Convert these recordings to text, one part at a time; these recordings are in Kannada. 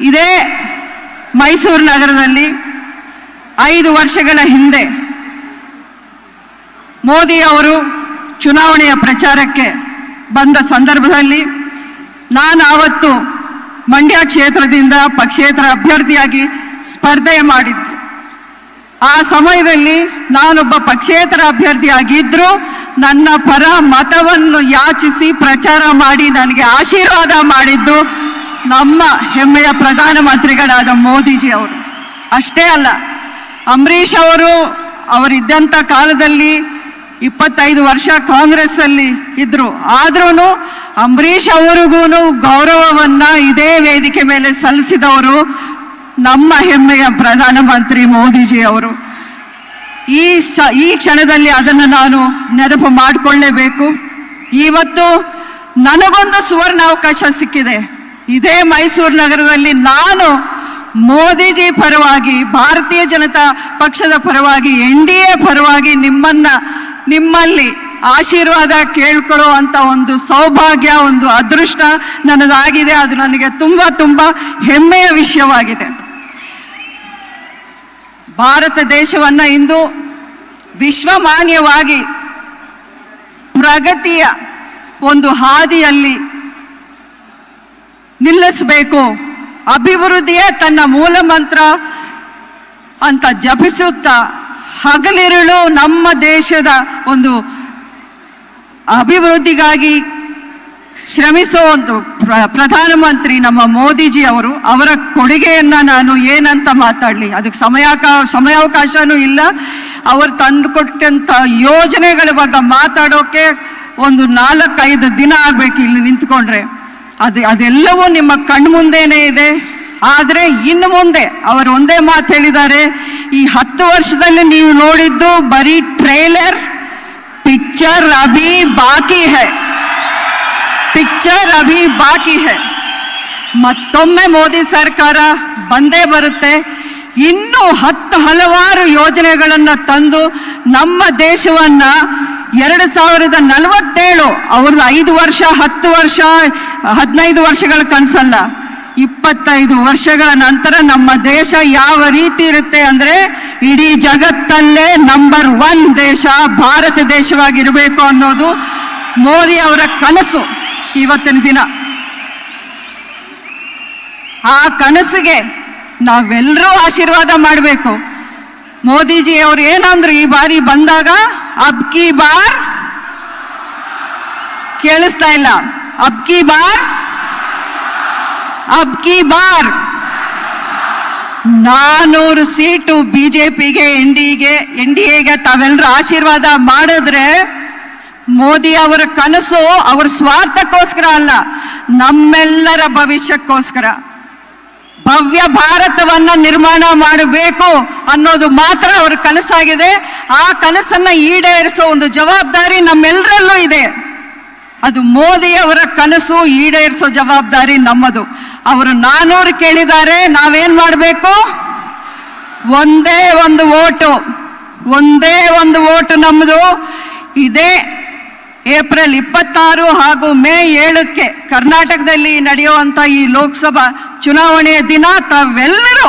ಇದೇ ಮೈಸೂರು ನಗರದಲ್ಲಿ ಐದು ವರ್ಷಗಳ ಹಿಂದೆ ಮೋದಿ ಅವರು ಚುನಾವಣೆಯ ಪ್ರಚಾರಕ್ಕೆ ಬಂದ ಸಂದರ್ಭದಲ್ಲಿ ನಾನು ಆವತ್ತು ಮಂಡ್ಯ ಕ್ಷೇತ್ರದಿಂದ ಪಕ್ಷೇತರ ಅಭ್ಯರ್ಥಿಯಾಗಿ ಸ್ಪರ್ಧೆ ಮಾಡಿದ್ದೆ. ಆ ಸಮಯದಲ್ಲಿ ನಾನೊಬ್ಬ ಪಕ್ಷೇತರ ಅಭ್ಯರ್ಥಿಯಾಗಿದ್ದರೂ ನನ್ನ ಪರ ಮತವನ್ನು ಯಾಚಿಸಿ ಪ್ರಚಾರ ಮಾಡಿ ನನಗೆ ಆಶೀರ್ವಾದ ಮಾಡಿದ್ದು ನಮ್ಮ ಹೆಮ್ಮೆಯ ಪ್ರಧಾನಮಂತ್ರಿಗಳಾದ ಮೋದಿಜಿ ಅವರು ಅಷ್ಟೇ ಅಲ್ಲ, ಅಂಬರೀಷ್ ಅವರು ಅವರಿದ್ದಂಥ ಕಾಲದಲ್ಲಿ ಇಪ್ಪತ್ತೈದು ವರ್ಷ ಕಾಂಗ್ರೆಸ್ಸಲ್ಲಿ ಇದ್ರು. ಆದ್ರೂ ಅಂಬರೀಷ್ ಅವರಿಗೂ ಗೌರವವನ್ನ ಇದೇ ವೇದಿಕೆ ಮೇಲೆ ಸಲ್ಲಿಸಿದವರು ನಮ್ಮ ಹೆಮ್ಮೆಯ ಪ್ರಧಾನಮಂತ್ರಿ ಮೋದಿಜಿ ಅವರು ಈ ಈ ಕ್ಷಣದಲ್ಲಿ ಅದನ್ನು ನಾನು ನೆನಪು ಮಾಡಿಕೊಳ್ಳೇಬೇಕು. ಇವತ್ತು ನನಗೊಂದು ಸುವರ್ಣಾವಕಾಶ ಸಿಕ್ಕಿದೆ. ಇದೇ ಮೈಸೂರು ನಗರದಲ್ಲಿ ನಾನು ಮೋದಿಜಿ ಪರವಾಗಿ, ಭಾರತೀಯ ಜನತಾ ಪಕ್ಷದ ಪರವಾಗಿ, ಎನ್ ಡಿ ಎ ಪರವಾಗಿ ನಿಮ್ಮನ್ನ, ನಿಮ್ಮಲ್ಲಿ ಆಶೀರ್ವಾದ ಕೇಳ್ಕೊಳ್ಳೋ ಅಂತ ಒಂದು ಸೌಭಾಗ್ಯ, ಒಂದು ಅದೃಷ್ಟ ನನ್ನದಾಗಿದೆ. ಅದು ನನಗೆ ತುಂಬ ತುಂಬ ಹೆಮ್ಮೆಯ ವಿಷಯವಾಗಿದೆ. ಭಾರತ ದೇಶವನ್ನ ಇಂದು ವಿಶ್ವಮಾನ್ಯವಾಗಿ ಪ್ರಗತಿಯ ಒಂದು ಹಾದಿಯಲ್ಲಿ ನಿಲ್ಲಿಸಬೇಕು. ಅಭಿವೃದ್ಧಿಯೇ ತನ್ನ ಮೂಲ ಮಂತ್ರ ಅಂತ ಜಪಿಸುತ್ತಾ ಹಗಲಿರುಳು ನಮ್ಮ ದೇಶದ ಒಂದು ಅಭಿವೃದ್ಧಿಗಾಗಿ ಶ್ರಮಿಸೋ ಒಂದು ಪ್ರ- ಪ್ರಧಾನಮಂತ್ರಿ ನಮ್ಮ ಮೋದಿಜಿ ಅವರು ಅವರ ಕೊಡುಗೆಯನ್ನ ನಾನು ಏನಂತ ಮಾತಾಡಲಿ? ಅದಕ್ಕೆ ಸಮಯಾಕ, ಸಮಯಾವಕಾಶನೂ ಇಲ್ಲ. ಅವರು ತಂದುಕೊಟ್ಟಂಥ ಯೋಜನೆಗಳ ಬಗ್ಗೆ ಮಾತಾಡೋಕೆ ಒಂದು ನಾಲ್ಕೈದು ದಿನ ಆಗಬೇಕು ಇಲ್ಲಿ ನಿಂತ್ಕೊಂಡ್ರೆ. ಅದು ಅದೆಲ್ಲವೂ ನಿಮ್ಮ ಕಣ್ಮುಂದೇನೆ ಇದೆ. ಆದರೆ ಇನ್ನು ಮುಂದೆ ಅವರು ಒಂದೇ ಮಾತು ಹೇಳಿದ್ದಾರೆ, ಈ ಹತ್ತು ವರ್ಷದಲ್ಲಿ ನೀವು ನೋಡಿದ್ದು ಬರೀ ಟ್ರೇಲರ್, ಪಿಕ್ಚರ್ ಅಭಿ ಬಾಕಿ ಹೈ. ಪಿಕ್ಚರ್ ಅಭಿ ಬಾಕಿ ಹೈ. ಮತ್ತೊಮ್ಮೆ ಮೋದಿ ಸರ್ಕಾರ ಬಂದೇ ಬರುತ್ತೆ. ಇನ್ನೂ ಹತ್ತು ಹಲವಾರು ಯೋಜನೆಗಳನ್ನು ತಂದು ನಮ್ಮ ದೇಶವನ್ನ ಎರಡು ಸಾವಿರದ ನಲವತ್ತೇಳು ಅವ್ರದ್ದು ಐದು ವರ್ಷ, ಹತ್ತು ವರ್ಷ, ಹದಿನೈದು ವರ್ಷಗಳ ಕನಸಲ್ಲ. ಇಪ್ಪತ್ತೈದು ವರ್ಷಗಳ ನಂತರ ನಮ್ಮ ದೇಶ ಯಾವ ರೀತಿ ಇರುತ್ತೆ ಅಂದ್ರೆ ಇಡೀ ಜಗತ್ತಲ್ಲೇ ನಂಬರ್ ಒನ್ ದೇಶ, ಭಾರತ ದೇಶವಾಗಿರಬೇಕು ಅನ್ನೋದು ಮೋದಿ ಅವರ ಕನಸು ಇವತ್ತಿನ ದಿನ. ಆ ಕನಸಿಗೆ ನಾವೆಲ್ಲರೂ ಆಶೀರ್ವಾದ ಮಾಡಬೇಕು. ಮೋದಿಜಿ ಅವರು ಏನಂದ್ರು ಈ ಬಾರಿ ಬಂದಾಗ ಅಬ್ ಕಿ ಬಾರ್? ಕೇಳಿಸ್ತಾ ಇಲ್ಲ. ಅಬ್ಕಿ ಬಾರ್? ಅಬ್ಕಿ ಬಾರ್? ನಾನೂರು ಸೀಟು ಬಿಜೆಪಿಗೆ, ಎನ್ ಡಿಗೆ ಎನ್ ಡಿ ಎಗೆ ತಾವೆಲ್ಲರೂ ಆಶೀರ್ವಾದ ಮಾಡಿದ್ರೆ ಮೋದಿ ಅವರ ಕನಸು ಅವರ ಸ್ವಾರ್ಥಕ್ಕೋಸ್ಕರ ಅಲ್ಲ, ನಮ್ಮೆಲ್ಲರ ಭವಿಷ್ಯಕ್ಕೋಸ್ಕರ. ಭವ್ಯ ಭಾರತವನ್ನ ನಿರ್ಮಾಣ ಮಾಡಬೇಕು ಅನ್ನೋದು ಮಾತ್ರ ಅವರ ಕನಸಾಗಿದೆ. ಆ ಕನಸನ್ನ ಈಡೇರಿಸೋ ಒಂದು ಜವಾಬ್ದಾರಿ ನಮ್ಮೆಲ್ಲರಲ್ಲೂ ಇದೆ. ಅದು ಮೋದಿ ಅವರ ಕನಸು ಈಡೇರಿಸೋ ಜವಾಬ್ದಾರಿ ನಮ್ಮದು. ಅವರು ನಾನೂರು ಕೇಳಿದ್ದಾರೆ, ನಾವೇನ್ ಮಾಡಬೇಕು? ಒಂದೇ ಒಂದು ಓಟು, ಒಂದೇ ಒಂದು ಓಟು ನಮ್ಮದು ಇದೇ ಏಪ್ರಿಲ್ ಇಪ್ಪತ್ತಾರು ಹಾಗೂ ಮೇ ಏಳಕ್ಕೆ ಕರ್ನಾಟಕದಲ್ಲಿ ನಡೆಯುವಂಥ ಈ ಲೋಕಸಭಾ ಚುನಾವಣೆಯ ದಿನ ತಾವೆಲ್ಲರೂ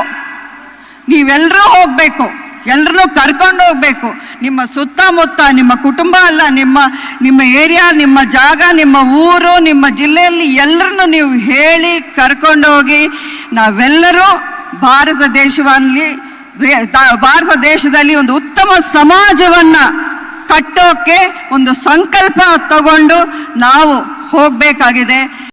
ನೀವೆಲ್ಲರೂ ಹೋಗಬೇಕು. ಎಲ್ಲರನ್ನೂ ಕರ್ಕೊಂಡು ಹೋಗಬೇಕು. ನಿಮ್ಮ ಸುತ್ತಮುತ್ತ, ನಿಮ್ಮ ಕುಟುಂಬ ಅಲ್ಲ, ನಿಮ್ಮ ನಿಮ್ಮ ಏರಿಯಾ, ನಿಮ್ಮ ಜಾಗ, ನಿಮ್ಮ ಊರು, ನಿಮ್ಮ ಜಿಲ್ಲೆಯಲ್ಲಿ ಎಲ್ಲರನ್ನು ನೀವು ಹೇಳಿ ಕರ್ಕೊಂಡು ಹೋಗಿ, ನಾವೆಲ್ಲರೂ ಭಾರತ ದೇಶವಲ್ಲಿ ಭಾರತ ದೇಶದಲ್ಲಿ ಒಂದು ಉತ್ತಮ ಸಮಾಜವನ್ನ ಕಟ್ಟೋಕೆ ಒಂದು ಸಂಕಲ್ಪ ತಗೊಂಡು ನಾವು ಹೋಗಬೇಕಾಗಿದೆ.